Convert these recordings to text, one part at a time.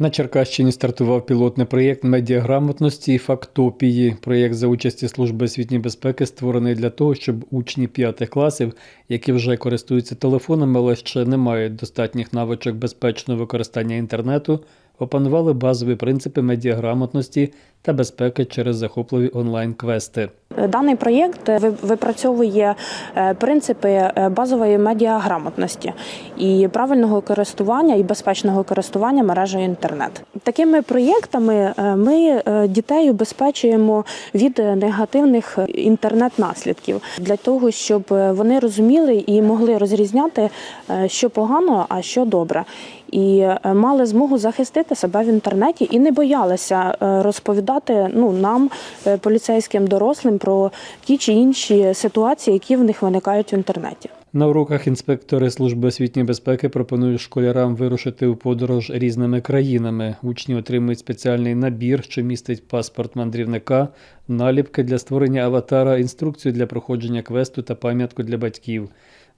На Черкащині стартував пілотний проєкт медіаграмотності і фактопії. Проєкт за участі Служби освітньої безпеки створений для того, щоб учні п'ятих класів, які вже користуються телефонами, але ще не мають достатніх навичок безпечного використання інтернету, опанували базові принципи медіаграмотності та безпеки через захопливі онлайн-квести. Даний проєкт ви- випрацьовує е, принципи е, базової медіаграмотності і правильного користування і безпечного користування мережею інтернет. Такими проєктами е, ми е, дітей убезпечуємо від е, негативних інтернет-наслідків для того, щоб е, вони розуміли і могли розрізняти, е, що погано, а що добре. І е, мали змогу захистити себе в інтернеті і не боялися е, розповідати ну нам, е, поліцейським дорослим, про ті чи інші ситуації, які в них виникають в інтернеті. На уроках інспектори Служби освітньої безпеки пропонують школярам вирушити у подорож різними країнами. Учні отримують спеціальний набір, що містить паспорт мандрівника, наліпки для створення аватара, інструкцію для проходження квесту та пам'ятку для батьків.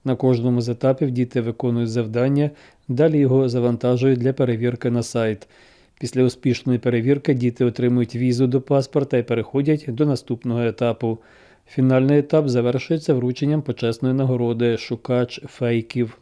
На кожному з етапів діти виконують завдання, далі його завантажують для перевірки на сайт. Після успішної перевірки діти отримують візу до паспорта і переходять до наступного етапу. Фінальний етап завершується врученням почесної нагороди Шукач фейків.